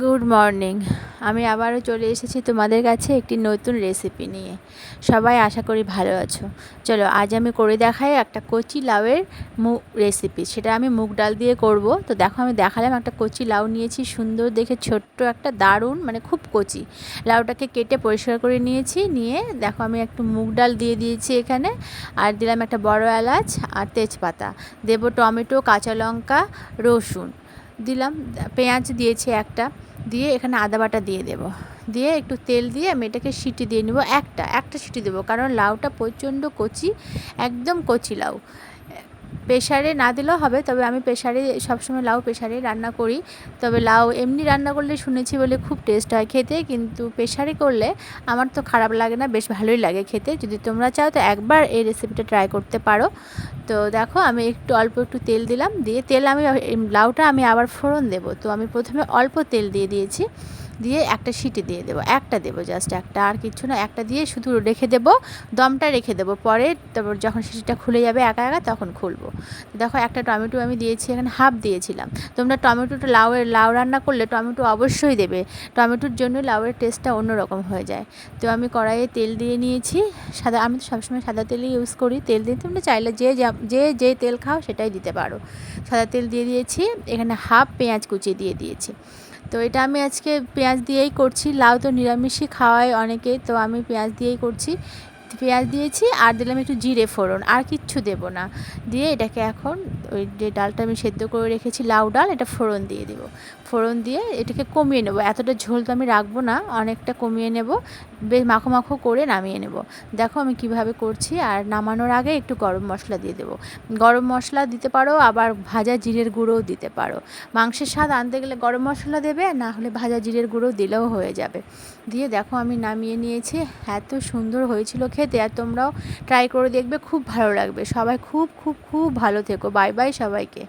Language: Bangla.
গুড মর্নিং আমি আবারও চলে এসেছি তোমাদের কাছে একটি নতুন রেসিপি নিয়ে। সবাই আশা করি ভালো আছো। চলো, আজ আমি করে দেখাই একটা কচি লাউয়ের মুগ রেসিপি সেটা আমি মুগ ডাল দিয়ে করব। তো দেখো, আমি দেখালাম একটা কচি লাউ নিয়েছি, সুন্দর দেখে ছোট্ট একটা দারুণ মানে খুব কচি। লাউটাকে কেটে পরিষ্কার করে নিয়েছি, নিয়ে দেখো, আমি একটু মুগ ডাল দিয়ে দিয়েছি এখানে, আর দিলাম একটা বড় এলাচ আর তেজপাতা। দেবো টমেটো, কাঁচা লঙ্কা, রসুন। দিলাম, পেঁয়াজ দিয়েছি একটা, দিয়ে এখানে আদা বাটা দিয়ে দেব। দিয়ে একটু তেল দিয়ে আমি এটাকে সিটি দিয়ে নেব, একটা একটা সিটি দেবো, কারণ লাউটা প্রচণ্ড কচি, একদম কচি লাউ। প্রেশারে না দিলেও হবে, তবে আমি প্রেশারে সবসময় লাউ প্রেশারে রান্না করি। তবে লাউ এমনি রান্না করলে শুনেছি বলে খুব টেস্ট হয় খেতে, কিন্তু প্রেশারে করলে আমার তো খারাপ লাগে না, বেশ ভালোই লাগে খেতে। যদি তোমরা চাও তো একবার এই রেসিপিটা ট্রাই করতে পারো। তো দেখো, আমি একটু অল্প একটু তেল দিলাম, দিয়ে তেল আমি, লাউটা আমি আবার ফোড়ন দেবো। তো আমি প্রথমে অল্প তেল দিয়ে দিয়েছি। দিয়ে একটা সিটি দিয়ে দেবো, একটা দেবো জাস্ট একটা, আর কিছু না, একটা দিয়ে শুধু রেখে দেবো, দমটা রেখে দেবো, পরে তারপর যখন সিটিটা খুলে যাবে একা একা তখন খুলবো। দেখো একটা টমেটো আমি দিয়েছি, এখানে হাফ দিয়েছিলাম। তোমরা টমেটোটা লাউয়ের লাউ রান্না করলে টমেটো অবশ্যই দেবে, টমেটোর জন্য লাউয়ের টেস্টটা অন্যরকম হয়ে যায়। তো আমি কড়াইয়ে তেল দিয়ে নিয়েছি, সাদা, আমি তো সবসময় সাদা তেলই ইউজ করি, তেল দিয়ে তোমরা চাইলে যে যে যে তেল খাও সেটাই দিতে পারো। সাদা তেল দিয়ে দিয়েছি, এখানে হাফ পেঁয়াজ কুচিয়ে দিয়ে দিয়েছি। তো এটা আমি আজকে পেঁয়াজ দিয়েই করছি। লাউ তো নিরামিষই খাওয়ায় অনেকে, তো আমি পেঁয়াজ দিয়েই করছি। পেঁয়াজ দিয়েছি আর দিলাম একটু জিরে ফোড়ন, আর কিচ্ছু দেবো না। দিয়ে এটাকে এখন ওই যে ডালটা আমি সেদ্ধ করে রেখেছি, লাউ ডাল, এটা ফোড়ন দিয়ে দেবো। ফোড়ন দিয়ে এটাকে কমিয়ে নেব। এতটা ঝোল তো আমি রাখব না, অনেকটা কমিয়ে নেব। বেশ মাখো মাখো করে নামিয়ে নেব। দেখো আমি কীভাবে করছি, আর নামানোর আগে একটু গরম মশলা দিয়ে দেবো। গরম মশলা দিতে পারো, আবার ভাজা জিরের গুঁড়োও দিতে পারো। মাংসের স্বাদ আনতে গেলে গরম মশলা দেবে, না হলে ভাজা জিরের গুঁড়ো দিলেও হয়ে যাবে। দিয়ে দেখো আমি নামিয়ে নিয়েছি, এত সুন্দর হয়েছিল খেতে আর তোমরাও ট্রাই করে দেখবে, খুব ভালো লাগবে। সবাই খুব খুব খুব ভালো থেকো। বাই বাই সবাইকে।